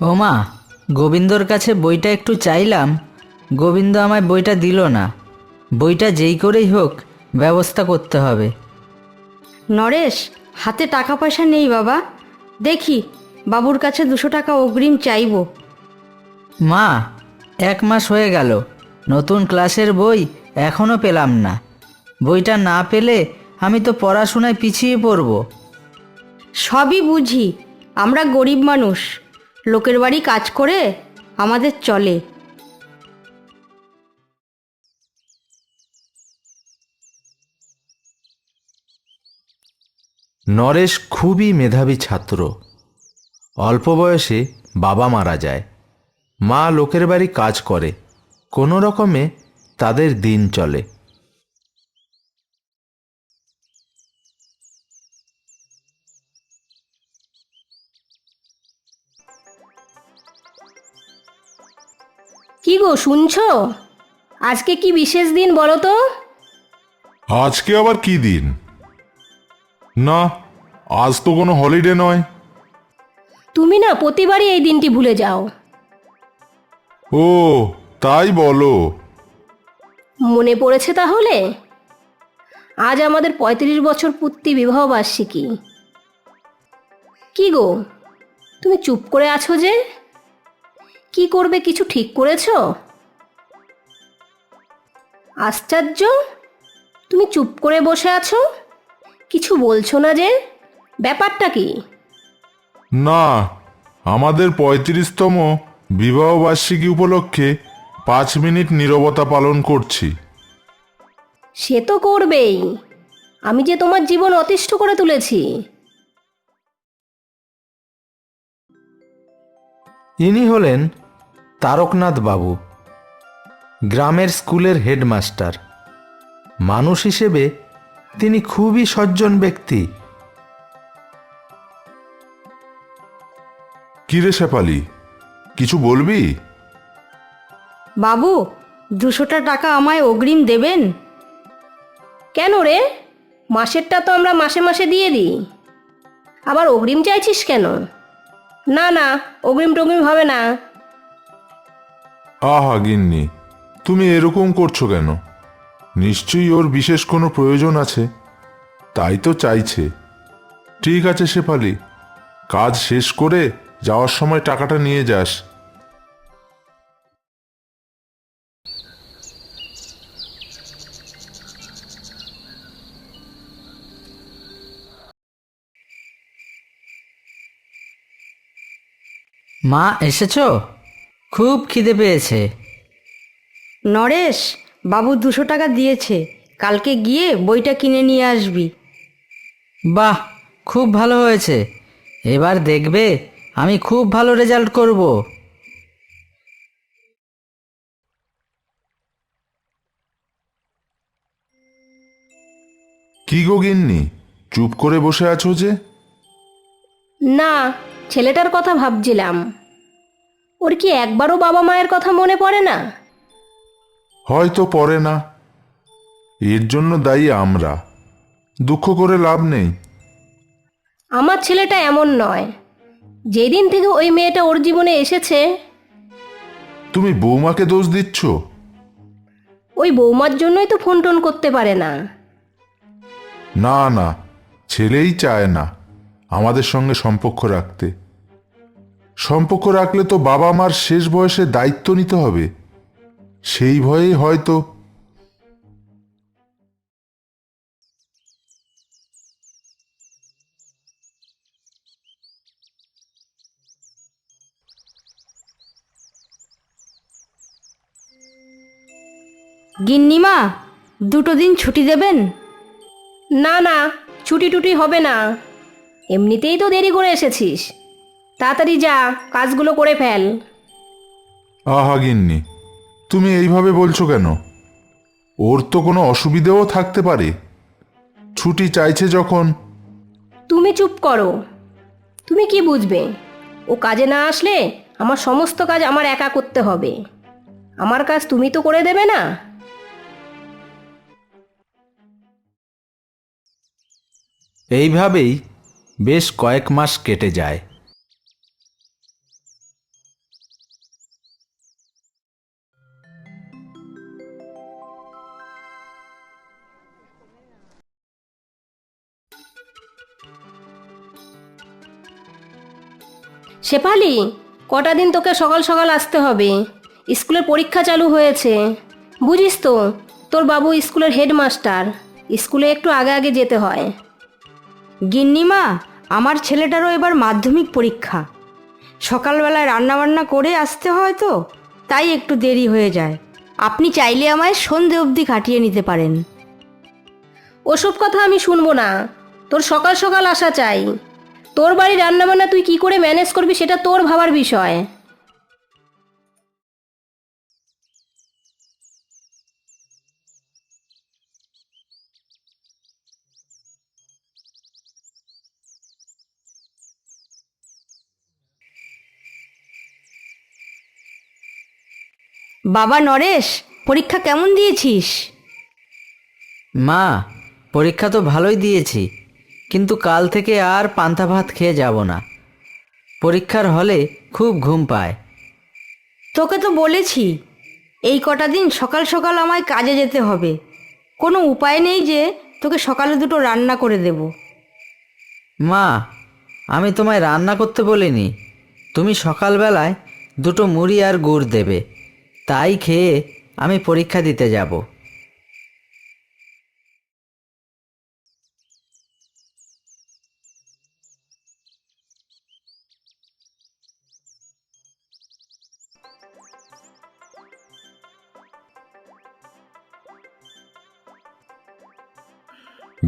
ও মা গোবিন্দর কাছে বইটা একটু চাইলাম। গোবিন্দ আমায় বইটা দিল না। বইটা যেই করেই হোক ব্যবস্থা করতে হবে। নরেশ হাতে টাকা পয়সা নেই বাবা। দেখি বাবুর কাছে দুশো টাকা অগ্রিম চাইব। মা এক মাস হয়ে গেল। নতুন ক্লাসের বই এখনও পেলাম না। বইটা না পেলে আমি তো পড়াশোনায় পিছিয়ে পড়ব। সবই বুঝি আমরা গরিব মানুষ। লোকের বাড়ি কাজ করে আমাদের চলে। নরেশ খুবই মেধাবী ছাত্র। অল্প বয়সে বাবা মারা যায়। মা লোকের বাড়ি কাজ করে। কোনো রকমে তাদের দিন চলে। কি গো শুনছো? আজকে কি বিশেষ দিন বলো তো? আজকে আবার কি দিন? না আজ তো কোনো হলিডে নয়। তুমি না প্রতিবারই এই দিনটি ভুলে যাও। ও তাই বলো। মনে পড়েছে তাহলে? আজ আমাদের পঁয়ত্রিশ বছর পূর্তি বিবাহ বার্ষিকী। কি গো তুমি চুপ করে আছো যে? কি করবে কিছু ঠিক করেছ? আশ্চর্য! তুমি চুপ করে বসে আছো? কিছু বলছো না যে? ব্যাপারটা কি? না আমাদের পঁয়ত্রিশতম বিবাহ বার্ষিকী উপলক্ষে পাঁচ মিনিট নীরবতা পালন করছি। সে তো করবেই। আমি যে তোমার জীবন অতিষ্ঠ করে তুলেছি। ইনি হলেন তারকনাথ বাবু গ্রামের স্কুলের হেডমাস্টার। মানুষ হিসেবে তিনি খুবই সজ্জন ব্যক্তি। কিরে শেফালি কিছু বলবি? বাবু দুশোটা টাকা আমায় অগ্রিম দেবেন? কেন রে? মাসেরটা তো আমরা মাসে মাসে দিয়ে দিই। আবার অগ্রিম চাইছিস কেন? না না, অগ্রিম টগ্রিম হবে না। আহা গিন্নি, তুমি এরকম করছ কেন? নিশ্চয়ই ওর বিশেষ কোনো প্রয়োজন আছে। তাই তো চাইছে। ঠিক আছে, শেফালি। কাজ শেষ করে যাওয়ার সময় টাকাটা নিয়ে যাস। মা এসেছ? খুব খিদে পেয়েছে। নরেশ বাবু দুশো টাকা দিয়েছে। কালকে গিয়ে বইটা কিনে নিয়ে আসবি। বাহ খুব ভালো হয়েছে। এবার দেখবে আমি খুব ভালো রেজাল্ট করব। কি গো গিন্নি চুপ করে বসে আছো যে? না ছেলেটার কথা ভাবছিলাম। ওর কি একবারও বাবা মায়ের কথা মনে পড়ে না? হয়তো পড়ে না। এর জন্য দায়ী আমরা। দুঃখ করে লাভ নেই। আমার ছেলেটা এমন নয়। যেদিন থেকে ওই মেয়েটা ওর জীবনে এসেছে তুমি বৌমাকে দোষ দিচ্ছ? ওই বৌমার জন্যই তো ফোন টোন করতে পারে না। না না ছেলেই চায় না। আমাদের সঙ্গে সম্পর্ক রাখতে। সম্পর্ক রাখলে তো বাবা মার শেষ বয়সে দায়িত্ব নিতে হবে। সেই ভয়েই হয়তো গিন্নিমা দুটো দিন ছুটি দেবেন? না না ছুটি টুটি হবে না। এমনিতেই তো দেরি করে এসেছিস। তাড়াতাড়ি যা কাজগুলো করে ফেল। আহা গিন্নি তুমি এইভাবে বলছো কেন? ওর তো কোনো অসুবিধেও থাকতে পারে। ছুটি চাইছে যখন। তুমি চুপ করো। তুমি কি বুঝবে? ও কাজে না আসলে আমার সমস্ত কাজ আমার একা করতে হবে। আমার কাজ তুমি তো করে দেবে না। এইভাবেই বেশ কয়েক মাস কেটে যায়। শেফালি কটা দিন তোকে সকাল সকাল আসতে হবে। স্কুলের পরীক্ষা চালু হয়েছে। বুঝিস তো তোর বাবু স্কুলের হেডমাস্টার। স্কুলে একটু আগে আগে যেতে হয়। গিন্নিমা আমার ছেলেটারও এবার মাধ্যমিক পরীক্ষা। সকালবেলায় রান্নাবান্না করে আসতে হয় তো তাই একটু দেরি হয়ে যায়। আপনি চাইলে আমায় সন্ধে অবধি কাটিয়ে নিতে পারেন। ওসব কথা আমি শুনব না। তোর সকাল সকাল আসা চাই। তোর বাড়ি রান্নাবান্না তুই কি করে ম্যানেজ করবি সেটা তোর ভাবার বিষয়। বাবা নরেশ, পরীক্ষা কেমন দিয়েছিস? মা, পরীক্ষা তো ভালোই দিয়েছি। কিন্তু কাল থেকে আর পান্তা ভাত খেয়ে যাব না। পরীক্ষার হলে খুব ঘুম পায়। তোকে তো বলেছি এই কটা দিন সকাল সকাল আমায় কাজে যেতে হবে। কোনো উপায় নেই যে তোকে সকালে দুটো রান্না করে দেব। মা আমি তোমায় রান্না করতে বলিনি। তুমি সকালবেলায় দুটো মুড়ি আর গুড় দেবে। তাই খেয়ে আমি পরীক্ষা দিতে যাব।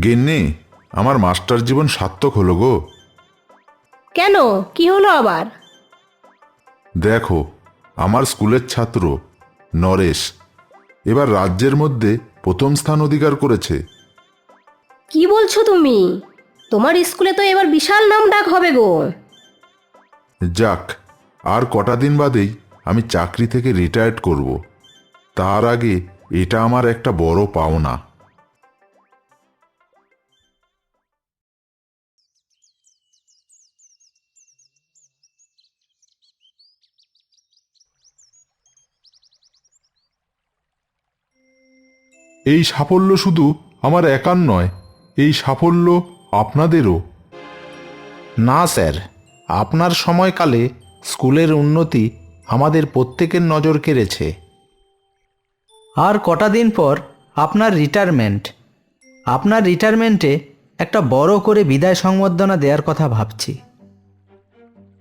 গিন্নি আমার মাস্টার জীবন সার্থক হলো গো। কেন? কি হলো আবার? দেখো আমার স্কুলের ছাত্র নরেশ এবার রাজ্যের মধ্যে প্রথম স্থান অধিকার করেছে। কি বলছো তুমি? তোমার স্কুলে তো এবার বিশাল নাম ডাক হবে গো। যাক আর কটা দিন বাদেই আমি চাকরি থেকে রিটায়ার্ড করব। তার আগে এটা আমার একটা বড় পাওনা। এই সাফল্য শুধু আমার একার নয় এই সাফল্য আপনাদেরও। না স্যার আপনার সময়কালে স্কুলের উন্নতি আমাদের প্রত্যেকের নজর কেড়েছে। আর কটা দিন পর আপনার রিটায়ারমেন্ট আপনার রিটায়ারমেন্টে একটা বড় করে বিদায় সংবর্ধনা দেওয়ার কথা ভাবছি।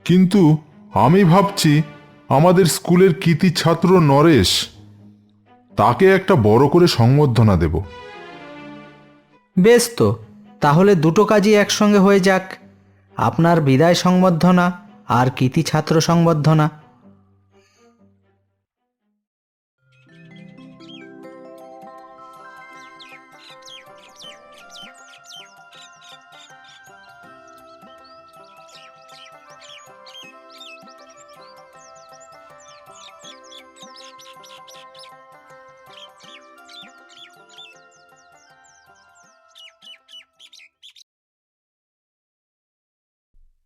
কিন্তু আমি ভাবছি আমাদের স্কুলের কৃতি ছাত্র নরেশ তাকে একটা বড় করে সংবর্ধনা দেব। বেশ তো, তাহলে দুটো কাজই একসঙ্গে হয়ে যাক। আপনার বিদায় সংবর্ধনা আর কৃতি ছাত্র সংবর্ধনা।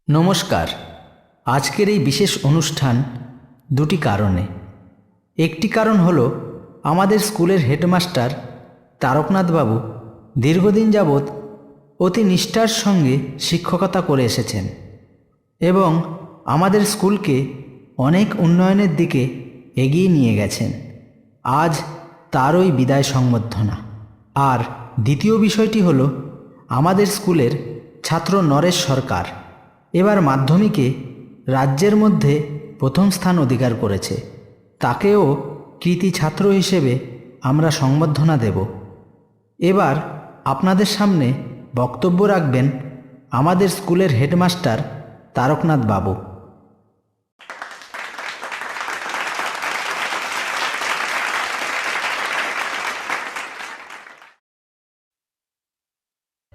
নমস্কার। আজকের এই বিশেষ অনুষ্ঠান দুটি কারণে। একটি কারণ হল, আমাদের স্কুলের হেডমাস্টার তারকনাথবাবু দীর্ঘদিন যাবৎ অতি নিষ্ঠার সঙ্গে শিক্ষকতা করে এসেছেন এবং আমাদের স্কুলকে অনেক উন্নয়নের দিকে এগিয়ে নিয়ে গেছেন। আজ তারই বিদায় সংবর্ধনা। আর দ্বিতীয় বিষয়টি হলো, আমাদের স্কুলের ছাত্র নরেশ সরকার এবার মাধ্যমিকে রাজ্যের মধ্যে প্রথম স্থান অধিকার করেছে। তাকেও কৃতি ছাত্র হিসেবে আমরা সংবর্ধনা দেব। এবার আপনাদের সামনে বক্তব্য রাখবেন আমাদের স্কুলের হেডমাস্টার তারকনাথ বাবু।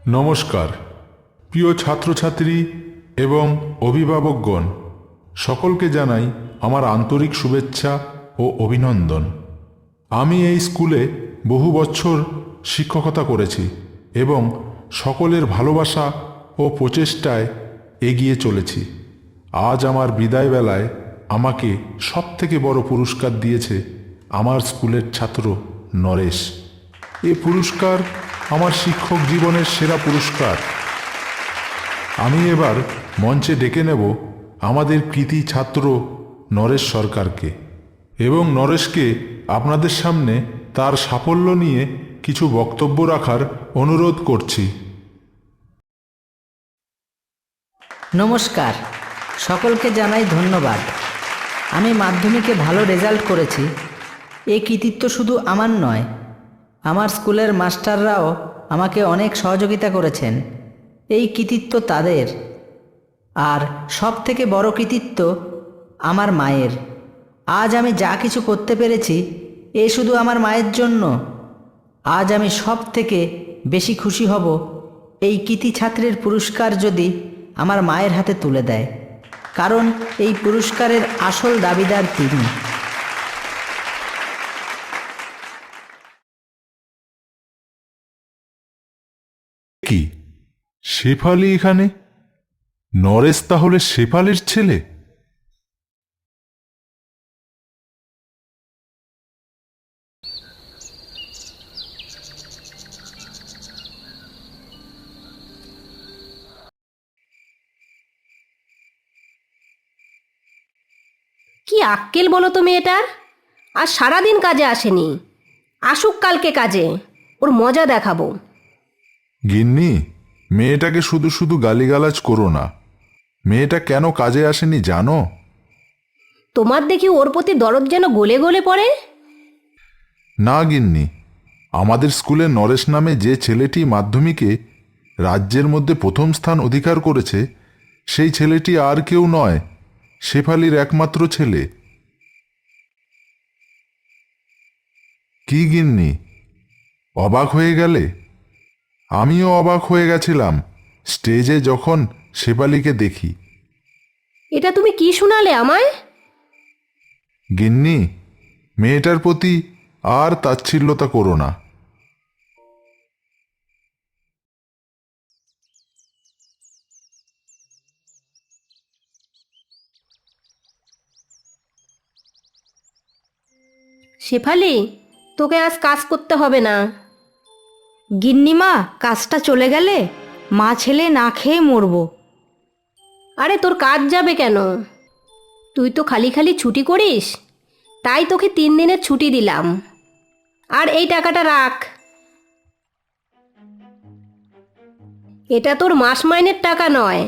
নমস্কার। প্রিয় ছাত্রছাত্রী এবং অভিভাবকগণ, সকলকে জানাই আমার আন্তরিক শুভেচ্ছা ও অভিনন্দন। আমি এই স্কুলে বহু বছর শিক্ষকতা করেছি এবং সকলের ভালোবাসা ও প্রচেষ্টায় এগিয়ে চলেছি। আজ আমার বিদায় বেলায় আমাকে সবথেকে বড় পুরস্কার দিয়েছে আমার স্কুলের ছাত্র নরেশ। এ পুরস্কার আমার শিক্ষক জীবনের সেরা পুরস্কার। আমি এবার মঞ্চে ডেকে নেব আমাদের কৃতি ছাত্র নরেশ সরকারকে এবং নরেশকে আপনাদের সামনে তার সাফল্য নিয়ে কিছু বক্তব্য রাখার অনুরোধ করছি। নমস্কার। সকলকে জানাই ধন্যবাদ। আমি মাধ্যমিকে ভালো রেজাল্ট করেছি। এ কৃতিত্ব শুধু আমার নয়, আমার স্কুলের মাস্টাররাও আমাকে অনেক সহযোগিতা করেছেন। এই কৃতিত্ব তাদের। আর সব থেকে বড় কৃতিত্ব আমার মায়ের। আজ আমি যা কিছু করতে পেরেছি, এ শুধু আমার মায়ের জন্য। আজ আমি সব থেকে বেশি খুশি হব এই কৃতি ছাত্রের পুরস্কার যদি আমার মায়ের হাতে তুলে দেয়। কারণ এই পুরস্কারের আসল দাবিদার তিনি কি শেফালি এখানে? নরেশ তাহলে শেফালির ছেলে? কি আক্কেল বলো তো মেয়েটার? আর সারাদিন কাজে আসেনি। আসুক কালকে কাজে ওর মজা দেখাবো। গিন্নি মেয়েটাকে শুধু শুধু গালিগালাজ করো না। মেয়েটা কেন কাজে আসেনি জানো? তোমার দেখি ওর প্রতি দরদ যেন গলে গলে পড়ে? না গিন্নি আমাদের স্কুলে নরেশ নামে যে ছেলেটি মাধ্যমিকে রাজ্যের মধ্যে প্রথম স্থান অধিকার করেছে সেই ছেলেটি আর কেউ নয় শেফালির একমাত্র ছেলে। কি গিন্নি অবাক হয়ে গেলে? আমিও অবাক হয়ে গেছিলাম। স্টেজে যখন শেফালিকে দেখি। এটা তুমি কি শোনালে আমায়? গিন্নি মেয়েটার প্রতি আর তাচ্ছিল্যতা করো না। শেফালি তোকে আজ কাজ করতে হবে না। গিন্নিমা, কাজটা চলে গেলে মা ছেলে না খেয়ে মরব। আরে তোর কাজ যাবে কেন? তুই তো খালি খালি ছুটি করিস, তাই তোকে তিন দিনের ছুটি দিলাম। আর এই টাকাটা রাখ। এটা তোর মাস মাইনের টাকা নয়,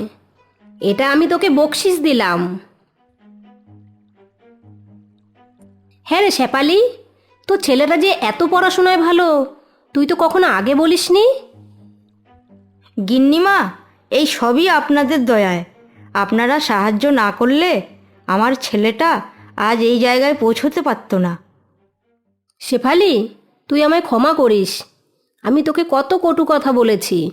এটা আমি তোকে বকশিস দিলাম। হ্যাঁ রে শেপালি তোর ছেলেটা যে এত পড়াশোনায় ভালো তুই তো কখনো আগে বলিসনি? গিন্নিমা, এই সবই আপনাদের দয়ায়। আপনারা সাহায্য না করলে আমার ছেলেটা আজ এই জায়গায় পৌঁছতে পারত না। শেফালি, তুই আমায় ক্ষমা করিস। আমি তোকে কত কটু কথা বলেছি।